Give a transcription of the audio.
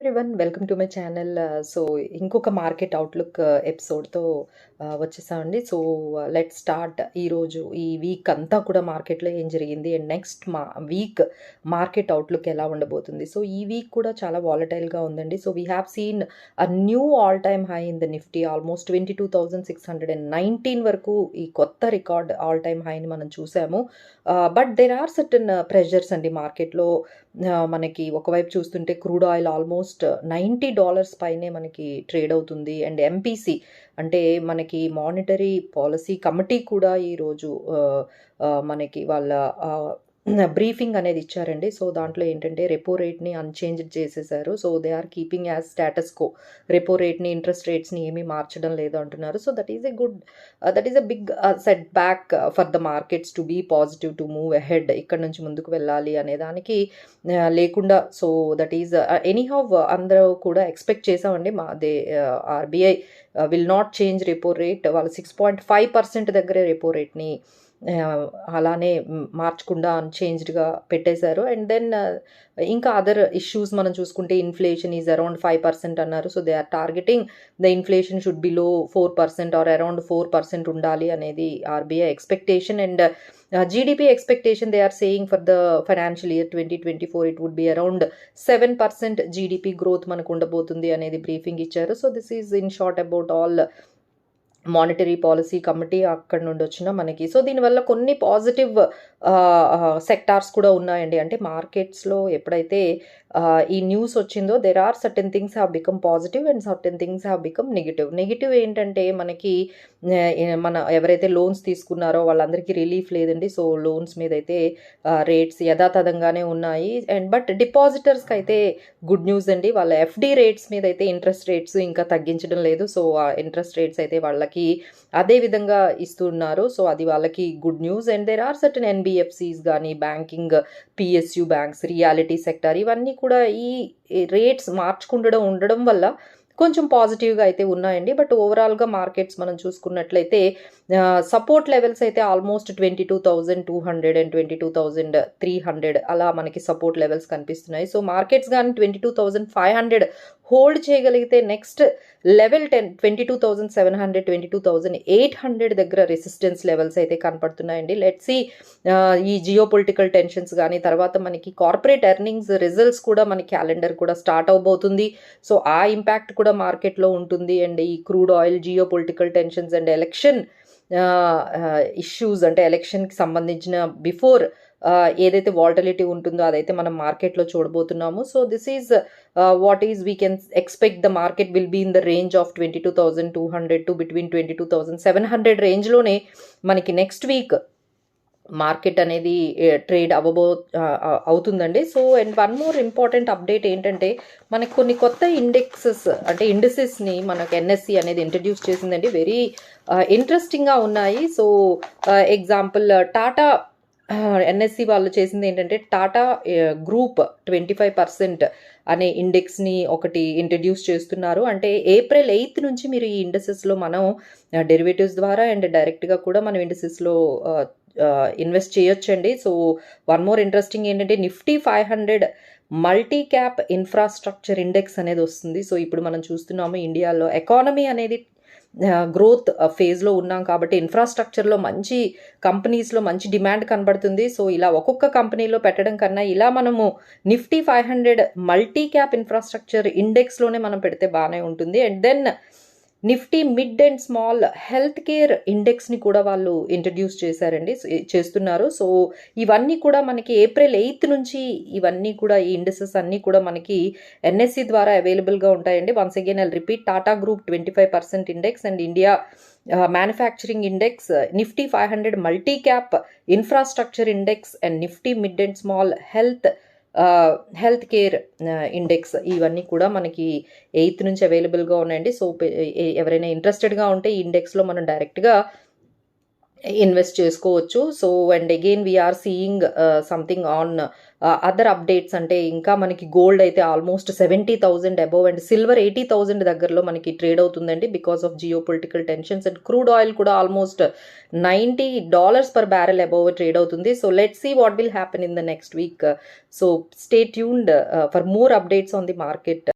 Everyone welcome to my channel so ఇంకొక market outlook ఎపిసోడ్తో వచ్చేసామండి. సో లెట్ స్టార్ట్ ఈరోజు ఈ వీక్ అంతా కూడా మార్కెట్లో ఏం జరిగింది? అండ్ నెక్స్ట్ మా వీక్ మార్కెట్ అవుట్లుక్ ఎలా ఉండబోతుంది? సో ఈ వీక్ కూడా చాలా వాలటైల్గా ఉందండి. So we have seen a new all time high in the Nifty almost twenty two thousand six hundred and nineteen వరకు ఈ కొత్త రికార్డ్ ఆల్ టైమ్ హైని మనం చూసాము. But there are certain pressures అండి మార్కెట్లో uh, మనకి ఒకవైపు చూస్తుంటే crude oil almost ninety dollars పైనే మనకి ట్రేడ్ అవుతుంది. అండ్ ఎంపీసీ అంటే మనకి మానిటరీ పాలసీ కమిటీ కూడా ఈరోజు మనకి వాళ్ళ బ్రీఫింగ్ అనేది ఇచ్చారండి. సో దాంట్లో ఏంటంటే రెపో రేట్ని అన్చేంజ్ చేసేసారు. So they are keeping as status quo repo రేట్ని interest రేట్స్ని ఏమీ మార్చడం లేదు అంటున్నారు. So that is a good that is a big setback for the markets to be positive to move ahead ఇక్కడ నుంచి ముందుకు వెళ్ళాలి అనే దానికి uh, లేకుండా so that is anyhow అందరూ కూడా ఎక్స్పెక్ట్ చేసామండి మా they RBI will not change repo rate వాళ్ళు సిక్స్ పాయింట్ ఫైవ్ పర్సెంట్ దగ్గరే రెపో రేట్ని అలానే మార్చకుండా అన్చేంజ్డ్గా పెట్టేశారు. అండ్ దెన్ ఇంకా అదర్ ఇష్యూస్ మనం చూసుకుంటే inflation is around five percent అన్నారు. So they are targeting the inflation should below four percent or around four percent ఉండాలి అనేది RBI expectation and GDP expectation they are saying for the financial year twenty twenty four it would be around seven percent GDP growth మనకు ఉండబోతుంది అనేది briefing ఇచ్చారు. So this is in short about all monetary policy committee అక్కడ నుండి వచ్చిన మనకి. So దీనివల్ల కొన్ని పాజిటివ్ సెక్టార్స్ కూడా ఉన్నాయండి. అంటే మార్కెట్స్లో ఎప్పుడైతే ఈ న్యూస్ వచ్చిందో there are certain things have become positive and certain things have become negative negative ఏంటంటే మనకి మన ఎవరైతే లోన్స్ తీసుకున్నారో వాళ్ళందరికీ రిలీఫ్ లేదండి. సో లోన్స్ మీద అయితే రేట్స్ యథాతథంగానే ఉన్నాయి. అండ్ బట్ డిపాజిటర్స్కి అయితే గుడ్ న్యూస్ అండి. వాళ్ళ ఎఫ్డి రేట్స్ మీద అయితే ఇంట్రెస్ట్ రేట్స్ ఇంకా తగ్గించడం లేదు. సో ఆ ఇంట్రెస్ట్ రేట్స్ అయితే వాళ్ళకి అదే విధంగా ఇస్తున్నారు. సో అది వాళ్ళకి good news. And there are certain NBFCs కానీ banking PSU banks reality sector ఇవన్నీ కూడా ఈ రేట్స్ మార్చుకుండడం ఉండడం వల్ల కొంచెం పాజిటివ్గా అయితే ఉన్నాయండి. బట్ ఓవరాల్గా మార్కెట్స్ మనం చూసుకున్నట్లయితే సపోర్ట్ లెవెల్స్ అయితే almost twenty two thousand two hundred and twenty two thousand three hundred అలా మనకి సపోర్ట్ లెవెల్స్ కనిపిస్తున్నాయి. సో మార్కెట్స్ కానీ twenty two thousand five hundred hold చేయగలిగితే next level ten twenty two thousand seven hundred twenty two thousand eight hundred దగ్గర resistance levels అయితే కనపడుతున్నాయండి. Let's see ఈ geo political tensions కానీ తర్వాత మనకి కార్పొరేట్ ఎర్నింగ్స్ రిజల్ట్స్ కూడా మన క్యాలెండర్ కూడా స్టార్ట్ అవబోతుంది. సో ఆ ఇంపాక్ట్ కూడా మార్కెట్లో ఉంటుంది అండ్. ఈ crude oil geopolitical tensions and election issues అంటే ఎలక్షన్కి సంబంధించిన బిఫోర్ ఏదైతే వాల్టలిటీ ఉంటుందో అదైతే మనం మార్కెట్లో చూడబోతున్నాము. So this is what is we can expect the market will be in the range of twenty two thousand two hundred to between twenty two thousand seven hundred రేంజ్లోనే మనకి నెక్స్ట్ వీక్ మార్కెట్ అనేది trade అవ్వబో అవుతుందండి. So and one more important update ఏంటంటే మనకు కొన్ని కొత్త indexes అంటే ఇండెసెస్ని మనకు ఎన్ఎస్సి అనేది ఇంట్రడ్యూస్ చేసిందండి. వెరీ ఇంట్రెస్టింగ్గా ఉన్నాయి. సో ఎగ్జాంపుల్ టాటా ఎన్ఎస్సి వాళ్ళు చేసింది ఏంటంటే Tata group twenty five percent అనే ఇండెక్స్ని ఒకటి ఇంట్రడ్యూస్ చేస్తున్నారు. అంటే ఏప్రిల్ ఎయిత్ నుంచి మీరు ఈ ఇండస్ట్రీస్లో మనం డెరివేటివ్స్ ద్వారా అండ్ డైరెక్ట్గా కూడా మనం ఇండస్ట్రీస్లో ఇన్వెస్ట్ చేయొచ్చండి. సో వన్ మోర్ ఇంట్రెస్టింగ్ ఏంటంటే Nifty five hundred multi cap infrastructure index అనేది వస్తుంది. సో ఇప్పుడు మనం చూస్తున్నాము ఇండియాలో ఎకానమీ అనేది గ్రోత్ ఫేజ్లో ఉన్నాం కాబట్టి ఇన్ఫ్రాస్ట్రక్చర్లో మంచి కంపెనీస్లో మంచి డిమాండ్ కనబడుతుంది. సో ఇలా ఒక్కొక్క కంపెనీలో పెట్టడం కన్నా ఇలా మనము Nifty five hundred multi cap infrastructure ఇండెక్స్లోనే మనం పెడితే బాగానే ఉంటుంది. And then Nifty mid and small health care ఇండెక్స్ని కూడా వాళ్ళు ఇంట్రడ్యూస్ చేశారండి చేస్తున్నారు. సో ఇవన్నీ కూడా మనకి ఏప్రిల్ ఎయిత్ నుంచి ఇవన్నీ కూడా ఈ ఇండెసెస్ అన్నీ కూడా మనకి ఎన్ఎస్సి ద్వారా అవైలబుల్గా ఉంటాయండి. Once again I repeat Tata group twenty five percent index and India manufacturing index Nifty five hundred multi cap infrastructure index and Nifty mid and small health health care index ఇవన్నీ కూడా మనకి eighth నుంచి అవైలబుల్గా ఉన్నాయండి. So ఎవరైనా ఇంట్రెస్టెడ్గా ఉంటే ఈ ఇండెక్స్లో మనం డైరెక్ట్గా ఇన్వెస్ట్ చేసుకోవచ్చు. So and again we are seeing something on other updates అంటే ఇంకా మనకి గోల్డ్ అయితే almost seventy thousand above and silver eighty thousand దగ్గరలో మనకి ట్రేడ్ అవుతుందండి because of geopolitical tensions and crude oil కూడా almost ninety dollars per barrel above trade అవుతుంది. So let see what will happen in the next week so stay tuned for more updates on the market